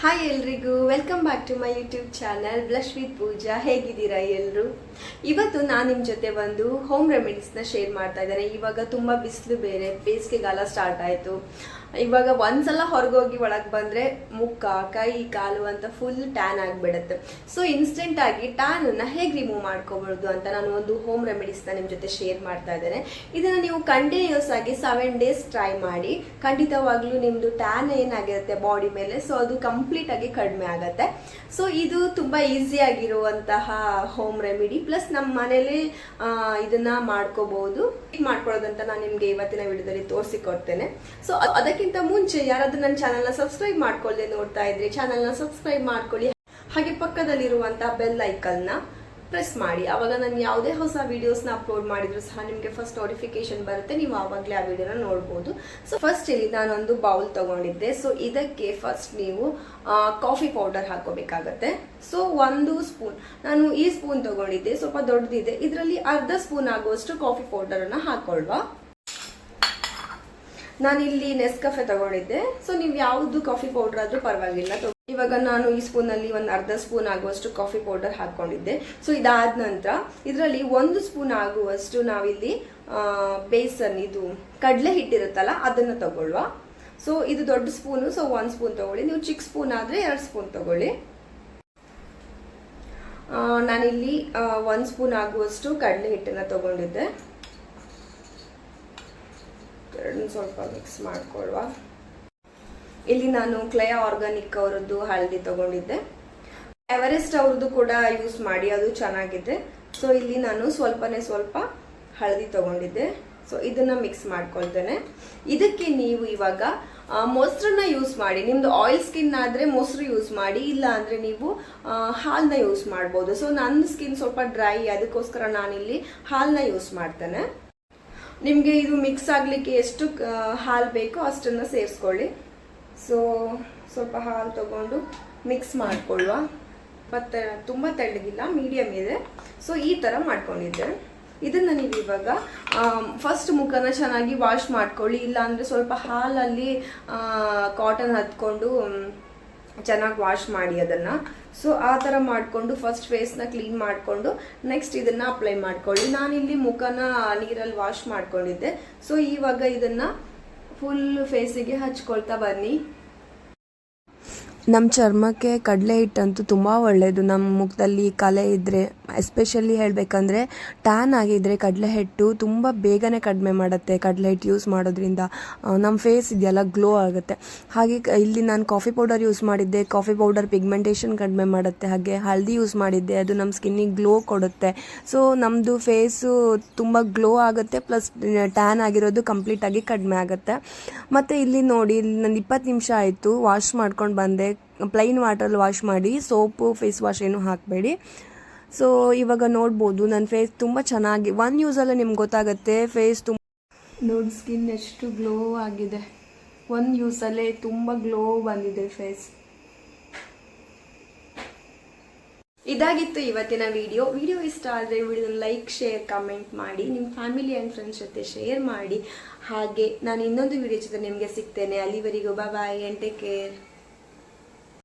Hi ಎಲ್ರಿಗೂ welcome back to my YouTube channel blush with Pooja ಹೇಗಿದ್ದೀರಾ ಎಲ್ಲರೂ ಇವತ್ತು ನಾನು ನಿಮ್ಮ ಜೊತೆ ಒಂದು ಹೋಮ್ ರೆಮಿಡೀಸ್ನ ಶೇರ್ ಮಾಡ್ತಾ ಇದ್ದಾರೆ ಇವಾಗ ತುಂಬ ಬಿಸಿಲು ಬೇರೆ ಬೇಸಿಗೆಗಾಲ ಸ್ಟಾರ್ಟ್ ಆಯಿತು. ಇವಾಗ ಒಂದ್ಸಲ ಹೊರಗೋಗಿ ಒಳಗೆ ಬಂದರೆ ಮುಖ, ಕೈ, ಕಾಲು ಅಂತ ಫುಲ್ ಟ್ಯಾನ್ ಆಗಿಬಿಡುತ್ತೆ. ಸೊ ಇನ್ಸ್ಟೆಂಟಾಗಿ ಟ್ಯಾನನ್ನು ಹೇಗೆ ರಿಮೂವ್ ಮಾಡ್ಕೋಬಾರ್ದು ಅಂತ ನಾನು ಒಂದು ಹೋಮ್ ರೆಮಿಡೀಸ್ನ ನಿಮ್ಮ ಜೊತೆ ಶೇರ್ ಮಾಡ್ತಾ ಇದ್ದೇನೆ. ಇದನ್ನು ನೀವು ಕಂಟಿನ್ಯೂಸ್ ಆಗಿ ಸೆವೆನ್ ಡೇಸ್ ಟ್ರೈ ಮಾಡಿ, ಖಂಡಿತವಾಗ್ಲೂ ನಿಮ್ಮದು ಟ್ಯಾನ್ ಏನಾಗಿರುತ್ತೆ ಬಾಡಿ ಮೇಲೆ ಸೊ ಅದು ಕಂಪ್ಲೀಟ್ ಆಗಿ ಕಡಿಮೆ ಆಗತ್ತೆ. ಸೊ ಇದು ತುಂಬಾ ಈಸಿ ಆಗಿರುವಂತಹ ಹೋಮ್ ರೆಮಿಡಿ ಪ್ಲಸ್ ನಮ್ಮ ಮನೇಲಿ ಇದನ್ನ ಮಾಡ್ಕೋಬಹುದು ಮಾಡ್ಕೊಳ್ಳೋದಂತ ನಾನು ನಿಮ್ಗೆ ಇವತ್ತಿನ ವಿಡಿಯೋದಲ್ಲಿ ತೋರಿಸಿಕೊಡ್ತೇನೆ. ಸೊ ಅದಕ್ಕಿಂತ ಮುಂಚೆ ಯಾರಾದ್ರೂ ನನ್ನ ಚಾನಲ್ನ ಸಬ್ಸ್ಕ್ರೈಬ್ ಮಾಡ್ಕೊಳ್ಳದೆ ನೋಡ್ತಾ ಇದ್ರಿ ಚಾನಲ್ನ ಸಬ್ಸ್ಕ್ರೈಬ್ ಮಾಡ್ಕೊಳ್ಳಿ. ಹಾಗೆ ಪಕ್ಕದಲ್ಲಿರುವಂತಹ ಬೆಲ್ ಐಕನ್ನ ಪ್ರೆಸ್ ಮಾಡಿ. ಆವಾಗ ನಾನು ಯಾವುದೇ ಹೊಸ ವೀಡಿಯೋಸ್ನ ಅಪ್ಲೋಡ್ ಮಾಡಿದ್ರು ಸಹ ನಿಮಗೆ ಫಸ್ಟ್ ನೋಟಿಫಿಕೇಶನ್ ಬರುತ್ತೆ. ನೀವು ಆವಾಗಲೇ ಆ ವಿಡಿಯೋನ ನೋಡ್ಬೋದು. ಸೊ ಫಸ್ಟ್ ಇಲ್ಲಿ ನಾನೊಂದು ಬೌಲ್ ತಗೊಂಡಿದ್ದೆ. ಸೊ ಇದಕ್ಕೆ ಫಸ್ಟ್ ನೀವು ಕಾಫಿ ಪೌಡರ್ ಹಾಕೋಬೇಕಾಗತ್ತೆ. ಸೊ ಒಂದು ಸ್ಪೂನ್ ನಾನು ಈ ಸ್ಪೂನ್ ತಗೊಂಡಿದ್ದೆ. ಸ್ವಲ್ಪ ದೊಡ್ಡದಿದೆ. ಇದರಲ್ಲಿ ಅರ್ಧ ಸ್ಪೂನ್ ಆಗುವಷ್ಟು ಕಾಫಿ ಪೌಡರನ್ನು ಹಾಕೊಳ್ವಾ. ನಾನಿಲ್ಲಿ ನೆಸ್ಕಫೆ ತಗೊಂಡಿದ್ದೆ. ಸೊ ನೀವು ಯಾವುದು ಕಾಫಿ ಪೌಡರ್ ಆದರೂ ಪರವಾಗಿಲ್ಲ. ಇವಾಗ ನಾನು ಈ ಸ್ಪೂನ್ ಅಲ್ಲಿ ಒಂದು ಅರ್ಧ ಸ್ಪೂನ್ ಆಗುವಷ್ಟು ಕಾಫಿ ಪೌಡರ್ ಹಾಕ್ಕೊಂಡಿದ್ದೆ. ಸೊ ಇದಾದ ನಂತರ ಇದರಲ್ಲಿ ಒಂದು ಸ್ಪೂನ್ ಆಗುವಷ್ಟು ನಾವಿಲ್ಲಿ ಬೇಸನ್ ಇದು ಕಡಲೆ ಹಿಟ್ಟಿರುತ್ತಲ್ಲ, ಅದನ್ನ ತಗೊಳ್ಳುವ. ಸೊ ಇದು ದೊಡ್ಡ ಸ್ಪೂನು ಸೊ ಒನ್ ಸ್ಪೂನ್ ತಗೊಳ್ಳಿ. ನೀವು ಚಿಕ್ಕ ಸ್ಪೂನ್ ಆದ್ರೆ ಎರಡು ಸ್ಪೂನ್ ತಗೊಳ್ಳಿ. ನಾನಿಲ್ಲಿ ಒಂದು ಸ್ಪೂನ್ ಆಗುವಷ್ಟು ಕಡಲೆ ಹಿಟ್ಟನ್ನ ತಗೊಂಡಿದ್ದೆ. ಸ್ವಲ್ಪ ಮಿಕ್ಸ್ ಮಾಡ್ಕೊಳ್ವಾ ಇಲ್ಲಿ ನಾನು ಕ್ಲಯ ಆರ್ಗಾನಿಕ್ ಅವರದ್ದು ಹಳದಿ ತಗೊಂಡಿದ್ದೆ. ಎವರೆಸ್ಟ್ ಅವ್ರದ್ದು ಕೂಡ ಯೂಸ್ ಮಾಡಿ, ಅದು ಚೆನ್ನಾಗಿದೆ. ಸೊ ಇಲ್ಲಿ ನಾನು ಸ್ವಲ್ಪನೇ ಸ್ವಲ್ಪ ಹಳದಿ ತಗೊಂಡಿದ್ದೆ. ಸೊ ಇದನ್ನ ಮಿಕ್ಸ್ ಮಾಡ್ಕೊಳ್ತೇನೆ. ಇದಕ್ಕೆ ನೀವು ಇವಾಗ ಮೊಸರನ್ನ ಯೂಸ್ ಮಾಡಿ. ನಿಮ್ದು ಆಯಿಲ್ ಸ್ಕಿನ್ ಆದ್ರೆ ಮೊಸರು ಯೂಸ್ ಮಾಡಿ, ಇಲ್ಲ ಅಂದ್ರೆ ನೀವು ಹಾಲನ್ನ ಹಾಲ್ನ ಯೂಸ್ ಮಾಡ್ಬೋದು. ಸೊ ನನ್ನ ಸ್ಕಿನ್ ಸ್ವಲ್ಪ ಡ್ರೈ ಅದಕ್ಕೋಸ್ಕರ ನಾನಿಲ್ಲಿ ಹಾಲ್ನ ಯೂಸ್ ಮಾಡ್ತೇನೆ. ನಿಮಗೆ ಇದು ಮಿಕ್ಸ್ ಆಗಲಿಕ್ಕೆ ಎಷ್ಟು ಹಾಲು ಬೇಕೋ ಅಷ್ಟನ್ನು ಸೇರಿಸ್ಕೊಳ್ಳಿ. ಸೊ, ಸ್ವಲ್ಪ ಹಾಲು ತಗೊಂಡು ಮಿಕ್ಸ್ ಮಾಡಿಕೊಳ್ಳುವ. ಮತ್ತು ತುಂಬ ತೆಳ್ಳಗಿಲ್ಲ ಮೀಡಿಯಮ್ ಇದೆ. ಸೊ, ಈ ಥರ ಮಾಡ್ಕೊಂಡಿದ್ದೆ. ಇದನ್ನು ನೀವು ಇವಾಗ ಫಸ್ಟ್ ಮುಖನ ಚೆನ್ನಾಗಿ ವಾಶ್ ಮಾಡ್ಕೊಳ್ಳಿ. ಇಲ್ಲಾಂದರೆ ಸ್ವಲ್ಪ ಹಾಲಲ್ಲಿ ಕಾಟನ್ ಹತ್ಕೊಂಡು ಚೆನ್ನಾಗಿ ವಾಶ್ ಮಾಡಿ ಅದನ್ನು. ಸೊ, ಆ ಥರ ಮಾಡಿಕೊಂಡು ಫಸ್ಟ್ ಫೇಸ್ನ ಕ್ಲೀನ್ ಮಾಡಿಕೊಂಡು ನೆಕ್ಸ್ಟ್ ಇದನ್ನು ಅಪ್ಲೈ ಮಾಡ್ಕೊಳ್ಳಿ. ನಾನಿಲ್ಲಿ ಮುಖನ ನೀರಲ್ಲಿ ವಾಶ್ ಮಾಡ್ಕೊಂಡಿದ್ದೆ. ಸೊ, ಇವಾಗ ಇದನ್ನು ಫುಲ್ ಫೇಸಿಗೆ ಹಚ್ಕೊಳ್ತಾ ಬನ್ನಿ. ನಮ್ಮ ಚರ್ಮಕ್ಕೆ ಕಡಲೆ ಹಿಟ್ಟಂತೂ ತುಂಬ ಒಳ್ಳೆಯದು ನಮ್ಮ ಮುಖದಲ್ಲಿ ಕಲೆ ಇದ್ದರೆ ಎಸ್ಪೆಷಲಿ ಹೇಳಬೇಕಂದ್ರೆ ಟ್ಯಾನ್ ಆಗಿದ್ದರೆ ಕಡಲೆ ಹಿಟ್ಟು ತುಂಬ ಬೇಗನೆ ಕಡಿಮೆ ಮಾಡುತ್ತೆ, ಕಡಲೆ ಹಿಟ್ಟು ಯೂಸ್ ಮಾಡೋದ್ರಿಂದ. ನಮ್ಮ ಫೇಸ್ ಇದೆಯಲ್ಲ ಗ್ಲೋ ಆಗುತ್ತೆ. ಹಾಗೆ ಇಲ್ಲಿ ನಾನು ಕಾಫಿ ಪೌಡರ್ ಯೂಸ್ ಮಾಡಿದ್ದೆ ಕಾಫಿ ಪೌಡರ್ ಪಿಗ್ಮೆಂಟೇಷನ್ ಕಡಿಮೆ ಮಾಡುತ್ತೆ, ಹಾಗೆ ಹಳದಿ ಯೂಸ್ ಮಾಡಿದ್ದೆ, ಅದು ನಮ್ಮ ಸ್ಕಿನ್ನಿಗೆ ಗ್ಲೋ ಕೊಡುತ್ತೆ. ಸೊ ನಮ್ಮದು ಫೇಸು ತುಂಬ ಗ್ಲೋ ಆಗುತ್ತೆ ಪ್ಲಸ್ ಟ್ಯಾನ್ ಆಗಿರೋದು ಕಂಪ್ಲೀಟಾಗಿ ಕಡಿಮೆ ಆಗುತ್ತೆ. ಮತ್ತು ಇಲ್ಲಿ ನೋಡಿ ಇಲ್ಲಿ ನಂದು ಇಪ್ಪತ್ತು ನಿಮಿಷ ಆಯಿತು ವಾಶ್ ಮಾಡ್ಕೊಂಡು ಬಂದೆ. ಪ್ಲೈನ್ ವಾಟ್ರಲ್ಲಿ ವಾಶ್ ಮಾಡಿ ಸೋಪು ಫೇಸ್ ವಾಶ್ ಏನು ಹಾಕಬೇಡಿ. ಸೊ ಇವಾಗ ನೋಡ್ಬೋದು ನನ್ನ ಫೇಸ್ ತುಂಬ ಚೆನ್ನಾಗಿ ಒನ್ ಯೂಸಲ್ಲೇ ನಿಮ್ಗೆ ಗೊತ್ತಾಗುತ್ತೆ ಫೇಸ್ ತುಂಬ ನೋಡಿ ಸ್ಕಿನ್ ಎಷ್ಟು ಗ್ಲೋ ಆಗಿದೆ. ಒಂದು ಯೂಸಲ್ಲೇ ತುಂಬ ಗ್ಲೋ ಬಂದಿದೆ ಫೇಸ್ ಇದಾಗಿತ್ತು ಇವತ್ತಿನ ವಿಡಿಯೋ ವಿಡಿಯೋ ಇಷ್ಟ ಆದರೆ ವಿಡಿಯೋ ಲೈಕ್ ಶೇರ್ ಕಮೆಂಟ್ ಮಾಡಿ ನಿಮ್ಮ ಫ್ಯಾಮಿಲಿ ಆ್ಯಂಡ್ ಫ್ರೆಂಡ್ಸ್ ಜೊತೆ ಶೇರ್ ಮಾಡಿ. ಹಾಗೆ ನಾನು ಇನ್ನೊಂದು ವಿಡಿಯೋ ಜೊತೆ ನಿಮಗೆ ಸಿಗ್ತೇನೆ. ಅಲ್ಲಿವರೆಗೂ ಬಾಯ್ ಆ್ಯಂಡ್ ಟೇಕ್ ಕೇರ್